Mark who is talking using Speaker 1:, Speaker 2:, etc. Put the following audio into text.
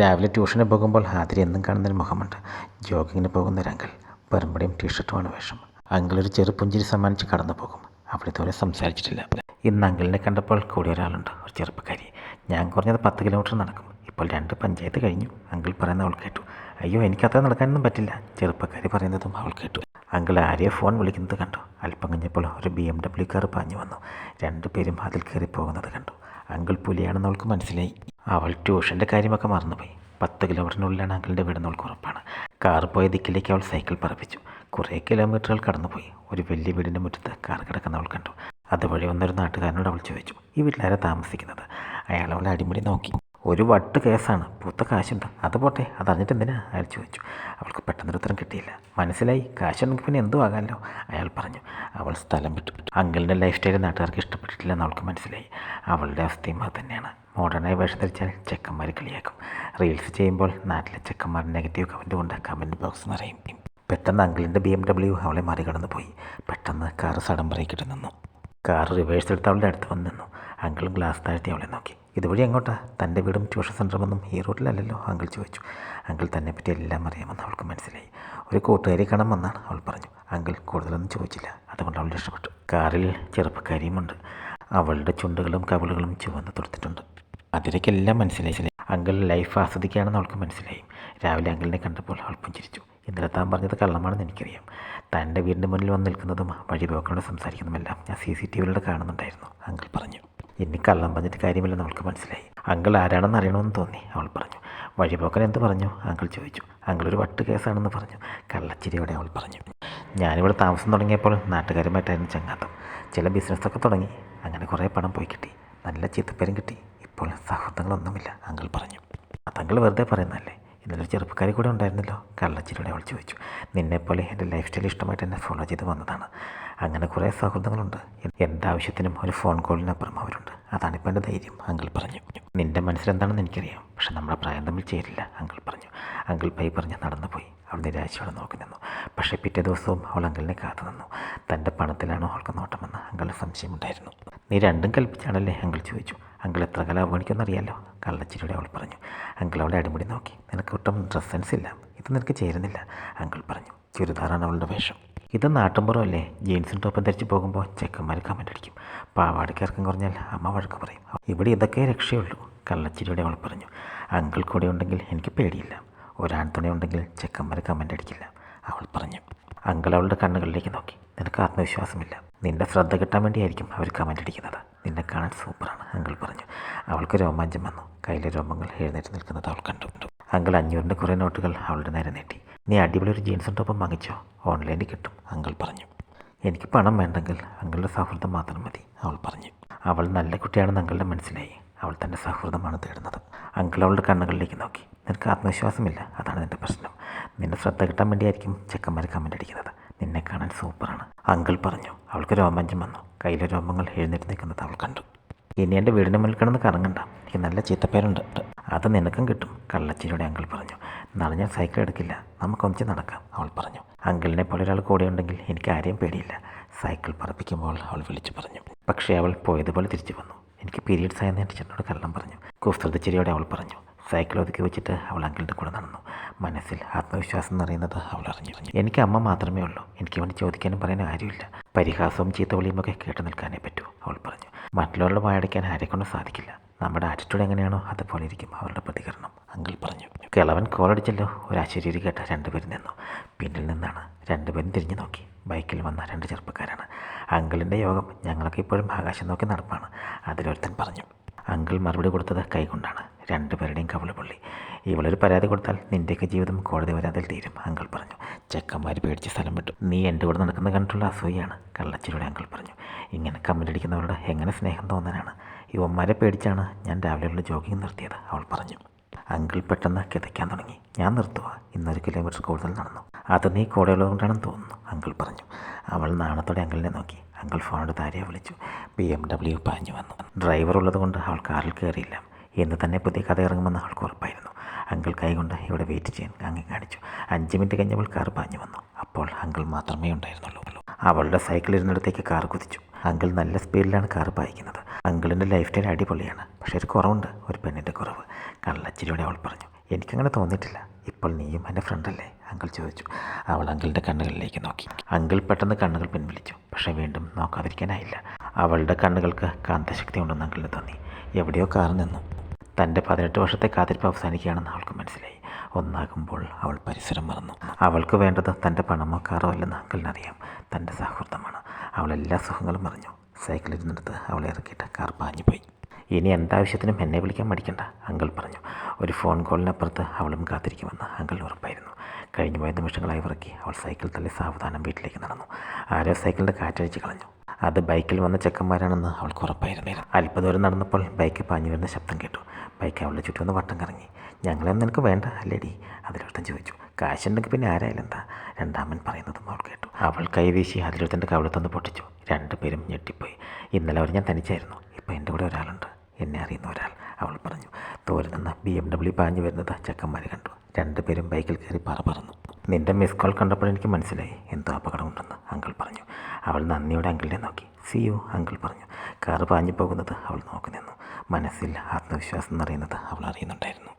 Speaker 1: രാവിലെ ട്യൂഷന് പോകുമ്പോൾ ഹാതിരി എന്നും കാണുന്നൊരു മുഖമുണ്ട്. ജോഗിങ്ങിന് പോകുന്ന ഒരു അങ്കിൾ. പെറുമ്പടിയും ടീഷർട്ടുമാണ് വേഷം. അങ്കിൾ ഒരു ചെറു പുഞ്ചിരി സമ്മാനിച്ച് കടന്നു പോകും. അവിടെ ഇതുവരെ സംസാരിച്ചിട്ടില്ല. ഇന്ന് അങ്കിളിനെ കണ്ടപ്പോൾ കൂടിയ ഒരാളുണ്ട്. ഒരു ചെറുപ്പക്കാരി. ഞാൻ കുറഞ്ഞത് പത്ത് കിലോമീറ്റർ നടക്കും. ഇപ്പോൾ രണ്ട് പഞ്ചായത്ത് കഴിഞ്ഞു. അങ്കിൾ പറയുന്ന അവൾ കേട്ടു. അയ്യോ എനിക്കത്ര നടക്കാനൊന്നും പറ്റില്ല. ചെറുപ്പക്കാരി പറയുന്നതും അവൾ കേട്ടു. അങ്കിൾ ആരെയോ ഫോൺ വിളിക്കുന്നത് കണ്ടു. അല്പം കഴിഞ്ഞപ്പോൾ ഒരു ബി എം ഡബ്ല്യു കാർ പാഞ്ഞു വന്നു. രണ്ടുപേരും അതിൽ കയറി പോകുന്നത് കണ്ടു. അങ്കിൾ പുലിയാണെന്ന് അവൾക്ക് മനസ്സിലായി. അവൾ ട്യൂഷന്റെ കാര്യമൊക്കെ മറന്നുപോയി. പത്ത് കിലോമീറ്ററിനുള്ളിലാണ് അങ്കിളിന്റെ വീടെന്ന് അവൾക്ക് ഉറപ്പാണ്. കാർ പോയ ദിക്കിലേക്ക് അവൾ സൈക്കിൾ പറപ്പിച്ചു. കുറേ കിലോമീറ്ററുകൾ കടന്നുപോയി. ഒരു വലിയ വീടിന്റെ മുറ്റത്ത് കാർ കിടക്കുന്ന അവൾ കണ്ടു. അതുവഴി വന്നൊരു നാട്ടുകാരനോട് അവൾ ചോദിച്ചു ഈ വീട്ടിലാരാ താമസിക്കുന്നത്? അയാൾ അവളെ അടിമുടി നോക്കി. ഒരു വട്ട് കേസാണ്. പൂത്ത കാശുണ്ട്. അത് പോട്ടെ. അതറിഞ്ഞിട്ട് എന്തിനാ അയാൾ ചോദിച്ചു. അവൾക്ക് പെട്ടെന്നൊരു ഉത്തരം കിട്ടിയില്ല. മനസ്സിലായി. കാശുണ്ടെങ്കിൽ പിന്നെ എന്തു ആകാമല്ലോ അയാൾ പറഞ്ഞു. അവൾ സ്ഥലം വിട്ടു. അങ്കിളിന്റെ ലൈഫ് സ്റ്റൈൽ നാട്ടുകാർക്ക് ഇഷ്ടപ്പെട്ടിട്ടില്ല എന്ന് അവൾക്ക് മനസ്സിലായി. അവളുടെ അവസ്ഥയും അത് തന്നെയാണ്. മോഡേണായി വേഷം ധരിച്ചാൽ ചെക്കന്മാർ കളിയാക്കും. റീൽസ് ചെയ്യുമ്പോൾ നാട്ടിലെ ചെക്കന്മാർ നെഗറ്റീവ് കമന്റ് കൊണ്ട് കമന്റ് ബോക്സ് നിറയും. പെട്ടെന്ന് അങ്കിളിന്റെ ബി എം ഡബ്ല്യു അവളെ മറികടന്ന് പോയി. പെട്ടെന്ന് കാറ് സടം ബ്രേക്കിട്ട് നിന്നു. കാർ റിവേഴ്സ് എടുത്ത് അവളുടെ അടുത്ത് വന്ന് നിന്നു. അങ്കിളും ഗ്ലാസ് താഴ്ത്തി അവളെ നോക്കി. ഇതുവഴി എങ്ങോട്ടാ? തന്റെ വീടും ട്യൂഷൻ സെന്ററുമെന്നും ഈ റൂട്ടിലല്ലല്ലോ? അങ്കിൾ ചോദിച്ചു. അങ്കിൾ തന്നെ പറ്റി എല്ലാം അറിയാമെന്ന് അവൾക്ക് മനസ്സിലായി. ഒരു കൂട്ടുകാരി കാണാൻ വന്നാണ് അവൾ പറഞ്ഞു. അങ്കിൾ കൂടുതലൊന്നും ചോദിച്ചില്ല. അതുകൊണ്ട് അവൾ രക്ഷപ്പെട്ടു. കാറിൽ ചെറുപ്പക്കാരിയുമുണ്ട്. അവളുടെ ചുണ്ടുകളും കവിളുകളും ചുവന്ന് തൊടുത്തിട്ടുണ്ട്. അതിലേക്കെല്ലാം മനസ്സിലായി അങ്കിൾ ലൈഫ് ആസ്വദിക്കുകയാണെന്ന് അവൾക്ക് മനസ്സിലായി. രാവിലെ അങ്കിളിനെ കണ്ടപ്പോൾ അവൾ പുഞ്ചിരിച്ചു. ഇന്നലെ താൻ പറഞ്ഞത് കള്ളമാണെന്ന് എനിക്കറിയാം. തന്റെ വീടിന്റെ മുന്നിൽ വന്ന് നിൽക്കുന്നതും വഴി വഴിപോക്കനോട് സംസാരിക്കുന്നതുമെല്ലാം ഞാൻ സി സി ടി വിയിലൂടെ കാണുന്നുണ്ടായിരുന്നു അങ്കിൾ പറഞ്ഞു. ഇനി കള്ളം പറഞ്ഞിട്ട് കാര്യമില്ലെന്ന് അവൾക്ക് മനസ്സിലായി. അങ്കിൾ ആരാണെന്ന് അറിയണമെന്ന് തോന്നി. അവൾ പറഞ്ഞു വഴിപോക്കൻ എന്ത് പറഞ്ഞു? അങ്കിൾ ചോദിച്ചു. അങ്കിൾ ഒരു വട്ട് കേസാണെന്ന് പറഞ്ഞു കള്ളച്ചിരിയോടെ അവൾ പറഞ്ഞു. ഞാനിവിടെ താമസം തുടങ്ങിയപ്പോൾ നാട്ടുകാരുമായിട്ടായിരുന്നു ചങ്ങാത്തം. ചില ബിസിനസ്സൊക്കെ തുടങ്ങി. അങ്ങനെ കുറേ പണം പോയി കിട്ടി. നല്ല ചീത്തപ്പേരും കിട്ടി. ഇപ്പോൾ സൗഹൃദങ്ങളൊന്നുമില്ല അങ്കിൾ പറഞ്ഞു. അതങ്കിൾ വെറുതെ പറയുന്നതല്ലേ? ഇന്നലെ ചെറുപ്പക്കാരി കൂടെ ഉണ്ടായിരുന്നല്ലോ. കള്ളച്ചിലൂടെ അവൾ ചോദിച്ചു. നിന്നെപ്പോലെ എന്റെ ലൈഫ് സ്റ്റൈൽ ഇഷ്ടമായിട്ട് എന്നെ ഫോളോ ചെയ്ത് വന്നതാണ്. അങ്ങനെ കുറേ സൗഹൃദങ്ങളുണ്ട്. എന്റെ ആവശ്യത്തിനും ഒരു ഫോൺ കോളിനപ്പുറം അവരുണ്ട്. അതാണിപ്പോൾ എന്റെ ധൈര്യം അങ്കിൾ പറഞ്ഞു. നിന്റെ മനസ്സിലെന്താണെന്ന് എനിക്കറിയാം. പക്ഷെ നമ്മുടെ പ്രായം തമ്മിൽ ചേരില്ല അങ്കിൾ പറഞ്ഞു. അങ്കിൾ പൈ പറഞ്ഞ് നടന്നു പോയി അവൾ നിരാശയോടെ നോക്കി നിന്നു. പക്ഷേ പിറ്റേ ദിവസവും അവൾ അങ്കിളിനെ കാത്തു നിന്നു. തന്റെ പണത്തിലാണോ അവൾക്ക് നോട്ടമെന്ന്? അങ്കിളിന് സംശയമുണ്ടായിരുന്നു. നീ രണ്ടും കൽപ്പിച്ചാണല്ലേ? അങ്കിൾ ചോദിച്ചു. അങ്കിൾ എത്ര കാലം അവഗണിക്കുമെന്നറിയാലോ? കള്ളച്ചിരിയുടെ അവൾ പറഞ്ഞു. അങ്കിൾ അവളെ അടിമുടി നോക്കി. നിനക്ക് ഒട്ടും ഡ്രസ് സെൻസ് ഇല്ല. ഇത് നിനക്ക് ചേരുന്നില്ല. അങ്കിൾ പറഞ്ഞു. ചുരിദാറാണ് അവളുടെ വേഷം. ഇത് നാട്ടുമ്പുറമല്ലേ ജീൻസും ടോപ്പും ധരിച്ച് പോകുമ്പോൾ ചെക്കന്മാർ കമന്റ് അടിക്കും. പാവാടയ്ക്ക് ഇറക്കം കുറഞ്ഞാൽ അമ്മ വഴക്ക് പറയും. ഇവിടെ ഇതൊക്കെ രക്ഷയുള്ളൂ. കള്ളച്ചിരിയുടെ അവൾ പറഞ്ഞു. അങ്കിൾ കൂടെ ഉണ്ടെങ്കിൽ എനിക്ക് പേടിയില്ല. ഒരാൺതുണി ഉണ്ടെങ്കിൽ ചെക്കന്മാർ കമന്റ് അടിക്കില്ല. അവൾ പറഞ്ഞു. അങ്കിൾ അവളുടെ കണ്ണുകളിലേക്ക് നോക്കി. നിനക്ക് ആത്മവിശ്വാസമില്ല. നിന്റെ ശ്രദ്ധ കിട്ടാൻ വേണ്ടിയായിരിക്കും അവർ കമന്റ് അടിക്കുന്നത്. നിന്നെ കാണാൻ സൂപ്പറാണ് അങ്കിൾ പറഞ്ഞു. അവൾക്ക് രോമാഞ്ചം വന്നു. കയ്യിലെ രോമങ്ങൾ എഴുന്നേറ്റ് നിൽക്കുന്നത് അവൾ കണ്ടു. അങ്കിൾ അഞ്ഞൂറിന്റെ കുറേ നോട്ടുകൾ അവളുടെ നേരെ നീട്ടി. നീ അടിപൊളി ഒരു ജീൻസും ടോപ്പും വാങ്ങിച്ചോ? ഓൺലൈനിൽ കിട്ടും അങ്കിൾ പറഞ്ഞു. എനിക്ക് പണം വേണ്ടെങ്കിൽ അങ്കിളുടെ സൗഹൃദം മാത്രം മതി അവൾ പറഞ്ഞു. അവൾ നല്ല കുട്ടിയാണെന്ന് അങ്കിളുടെ മനസ്സിലായി. അവൾ തന്റെ സൗഹൃദമാണ് തേടുന്നത്. അങ്കിൾ അവളുടെ കണ്ണുകളിലേക്ക് നോക്കി. നിനക്ക് ആത്മവിശ്വാസമില്ല അതാണ് നിന്റെ പ്രശ്നം. നിന്നെ ശ്രദ്ധ കിട്ടാൻ വേണ്ടിയായിരിക്കും ചെക്കന്മാർ കമന്റ് അടിക്കുന്നത്. നിന്നെ കാണാൻ സൂപ്പറാണ്. അങ്കിൾ പറഞ്ഞു. അവൾക്ക് രോമാഞ്ചം വന്നു. കയ്യിലെ രോമങ്ങൾ എഴുന്നേറ്റ് നിൽക്കുന്നത് അവൾ കണ്ടു. ഇനി എന്റെ വീടിന്റെ മുന്നിൽ കിടന്ന് കറങ്ങണ്ട. എനിക്ക് നല്ല ചീത്തപ്പേരുണ്ട്. അത് നിനക്കും കിട്ടും കള്ളച്ചിരിയുടെ അങ്കിൾ പറഞ്ഞു. നാളെ ഞാൻ സൈക്കിൾ എടുക്കില്ല. നമുക്ക് ഒന്നിച്ച് നടക്കാം അവൾ പറഞ്ഞു. അങ്കിളിനെ പോലെ ഒരാൾ കൂടെ ഉണ്ടെങ്കിൽ എനിക്ക് ആരെയും പേടിയില്ല. സൈക്കിൾ പറപ്പിക്കുമ്പോൾ അവൾ വിളിച്ചു പറഞ്ഞു. പക്ഷേ അവൾ പോയതുപോലെ തിരിച്ചു വന്നു. എനിക്ക് പീരീഡ്സ് ആയെന്ന് എന്റെ ചേട്ടനോട് കള്ളം പറഞ്ഞു. കുസൃതച്ചിരിയോടെ അവൾ പറഞ്ഞു. സൈക്കിൾ ഒതുക്കി വെച്ചിട്ട് അവൾ അങ്കിളിന്റെ കൂടെ നടന്നു. മനസ്സിൽ ആത്മവിശ്വാസം നിറയുന്നത് അവൾ അറിഞ്ഞു എനിക്ക് അമ്മ മാത്രമേ ഉള്ളൂ. എനിക്ക് വേണ്ടി ചോദിക്കാനും പറയാനും ആരുമില്ല. പരിഹാസവും ചീത്തവിളിയും ഒക്കെ കേട്ടു നിൽക്കാനേ പറ്റൂ അവൾ പറഞ്ഞു. മറ്റുള്ളവരുടെ വായടയ്ക്കാൻ ആരെക്കൊണ്ടും സാധിക്കില്ല. നമ്മുടെ ആറ്റിറ്റ്യൂഡ് എങ്ങനെയാണോ അതുപോലെ ഇരിക്കും അവരുടെ പ്രതികരണം. അങ്കിൾ പറഞ്ഞു. കിളവൻ കോളടിച്ചല്ലോ ഒരു അശരീരി കേട്ട രണ്ടുപേരും നിന്നു. പിന്നിൽ നിന്നാണ് രണ്ടുപേരും തിരിഞ്ഞു നോക്കി. ബൈക്കിൽ വന്ന രണ്ട് ചെറുപ്പക്കാരാണ്. അങ്കിളിന്റെ യോഗം ഞങ്ങളൊക്കെ ഇപ്പോഴും ആകാശം നോക്കി നടപ്പാണ്. അതിലൊരുത്തൻ പറഞ്ഞു. അങ്കിൾ മറുപടി കൊടുത്തത് കൈകൊണ്ടാണ്. രണ്ടുപേരുടെയും കവിൾ പൊള്ളി. ഇവളൊരു പരാതി കൊടുത്താൽ നിന്റെയൊക്കെ ജീവിതം കോടതി വരാതിൽ തീരും അങ്കിൾ പറഞ്ഞു. ചെക്കന്മാർ പേടിച്ച് സ്ഥലം വിട്ടു. നീ എന്റെ കൂടെ നടക്കുന്ന കണ്ടിട്ടുള്ള അസൂയാണ് കള്ളച്ചിലൂടെ അങ്കിൾ പറഞ്ഞു. ഇങ്ങനെ കമ്മിലടിക്കുന്നവരോട് എങ്ങനെ സ്നേഹം തോന്നാനാണ്? യുവന്മാരെ പേടിച്ചാണ് ഞാൻ രാവിലെയുള്ള ജോഗിങ് നിർത്തിയത് അവൾ പറഞ്ഞു. അങ്കിൾ പെട്ടെന്ന് കിതയ്ക്കാൻ തുടങ്ങി. ഞാൻ നിർത്തുക ഇന്നൊരു കിലോമീറ്റർ കൂടുതൽ നടന്നു. അത് നീ കൂടെയുള്ളതുകൊണ്ടാണെന്ന് തോന്നുന്നു അങ്കിൾ പറഞ്ഞു. അവൾ നാണത്തോടെ അങ്കിളിനെ നോക്കി. അങ്കിൾ ഫോണോട് താരയെ വിളിച്ചു. ബി എം ഡബ്ല്യു പാഞ്ഞു വന്നു. ഡ്രൈവർ ഉള്ളതുകൊണ്ട് അവൾ കാറിൽ കയറിയില്ല. എന്ന് തന്നെ പുതിയ കഥ ഇറങ്ങുമെന്ന് ആൾക്ക് ഉറപ്പായിരുന്നു. അങ്കിൾ കൈകൊണ്ട് ഇവിടെ വെയിറ്റ് ചെയ്യാൻ അങ്ങ് കാണിച്ചു. അഞ്ച് മിനിറ്റ് കഴിഞ്ഞപ്പോൾ കാർ പാഞ്ഞു വന്നു. അപ്പോൾ അങ്കിൾ മാത്രമേ ഉണ്ടായിരുന്നുള്ളൂ. അവളുടെ സൈക്കിൾ ഇരുന്നിടത്തേക്ക് കാർ കുതിച്ചു. അങ്കിൾ നല്ല സ്പീഡിലാണ് കാർ പായിക്കുന്നത്. അങ്കിളിന്റെ ലൈഫ് സ്റ്റൈൽ അടിപൊളിയാണ്. പക്ഷേ ഒരു കുറവുണ്ട്. ഒരു പെണ്ണിന്റെ കുറവ്. കള്ളച്ചിരിയോടെ അവൾ പറഞ്ഞു എനിക്കങ്ങനെ തോന്നിയിട്ടില്ല. ഇപ്പോൾ നീയും എന്റെ ഫ്രണ്ടല്ലേ അങ്കിൾ ചോദിച്ചു. അവൾ അങ്കിളിന്റെ കണ്ണുകളിലേക്ക് നോക്കി. അങ്കിൾ പെട്ടെന്ന് കണ്ണുകൾ പിൻവലിച്ചു. പക്ഷേ വീണ്ടും നോക്കാതിരിക്കാനായില്ല. അവളുടെ കണ്ണുകൾക്ക് കാന്തശക്തി ഉണ്ടെന്ന് അങ്കിളിന് തോന്നി. എവിടെയോ കാർ നിന്നു. തന്റെ പതിനെട്ട് വർഷത്തെ കാത്തിരിപ്പ് അവസാനിക്കുകയാണെന്ന് അവൾക്ക് മനസ്സിലായി. ഒന്നാകുമ്പോൾ അവൾ പരിസരം മറന്നു. അവൾക്ക് വേണ്ടത് തന്റെ പണമോ കാറോ അല്ലെന്ന് അങ്കിളിനറിയാം. തന്റെ സൗഹൃദമാണ്. അവൾ എല്ലാ സുഖങ്ങളും മറിഞ്ഞു സൈക്കിളിൽ നിന്നെടുത്ത് അവളെ ഇറക്കിയിട്ട് കാർ പാഞ്ഞു പോയി. ഇനി എന്താവശ്യത്തിനും എന്നെ വിളിക്കാൻ മടിക്കണ്ട അങ്കിൾ പറഞ്ഞു. ഒരു ഫോൺ കോളിനപ്പുറത്ത് അവളും കാത്തിരിക്കുമെന്ന് അങ്കിളിന് ഉറപ്പായിരുന്നു. കഴിഞ്ഞു പോയ നിമിഷങ്ങളായി ഇറക്കി അവൾ സൈക്കിൾ തള്ളി സാവധാനം വീട്ടിലേക്ക് നടന്നു. ആരോ സൈക്കിളിന്റെ കാറ്റഴിച്ച് കളഞ്ഞു. അത് ബൈക്കിൽ വന്ന ചെക്കന്മാരാണെന്ന് അവൾക്ക് ഉറപ്പായിരുന്നു അല്പദൂരം നടന്നപ്പോൾ ബൈക്ക് പാഞ്ഞു വരുന്ന ശബ്ദം കേട്ടു. ബൈക്ക് അവളുടെ ചുറ്റും ഒന്ന് വട്ടം കറങ്ങി. ഞങ്ങളെന്ന് നിനക്ക് വേണ്ട അല്ലേടി? അതിലൊരുത്തൻ ചോദിച്ചു. കാശുണ്ടെങ്കിൽ പിന്നെ ആരായാലും എന്താ? രണ്ടാമൻ പറയുന്നതും അവൾ കേട്ടു. അവൾ കൈവീശി അതിലൊരുത്തന്റെ കവിളത്തൊന്ന് പൊട്ടിച്ചു. രണ്ടുപേരും ഞെട്ടിപ്പോയി. ഇന്നലെ അവർ ഞാൻ തനിച്ചായിരുന്നു. ഇപ്പോൾ എന്റെ കൂടെ ഒരാളുണ്ട്. എന്നെ അറിയുന്ന ഒരാൾ. അവൾ പറഞ്ഞു. തോരിൽ നിന്ന് ബി എം ഡബ്ല്യു പാഞ്ഞു വരുന്നത് ചെക്കന്മാർ കണ്ടു. രണ്ടുപേരും ബൈക്കിൽ കയറി പറ പറന്നു. നിന്റെ മിസ് കോൾ കണ്ടപ്പോൾ എനിക്ക് മനസ്സിലായി. എന്തോ അപകടമുണ്ടെന്ന് അങ്കിൾ പറഞ്ഞു. അവൾ നന്ദിയോടെ അങ്കിളിനെ നോക്കി. സി യു അങ്കിൾ പറഞ്ഞു. കാറ് പാഞ്ഞു പോകുന്നത് അവൾ നോക്കി നിന്നു. മനസ്സിൽ ആത്മവിശ്വാസം നിറയുന്നത് അവൾ അറിയുന്നുണ്ടായിരുന്നു.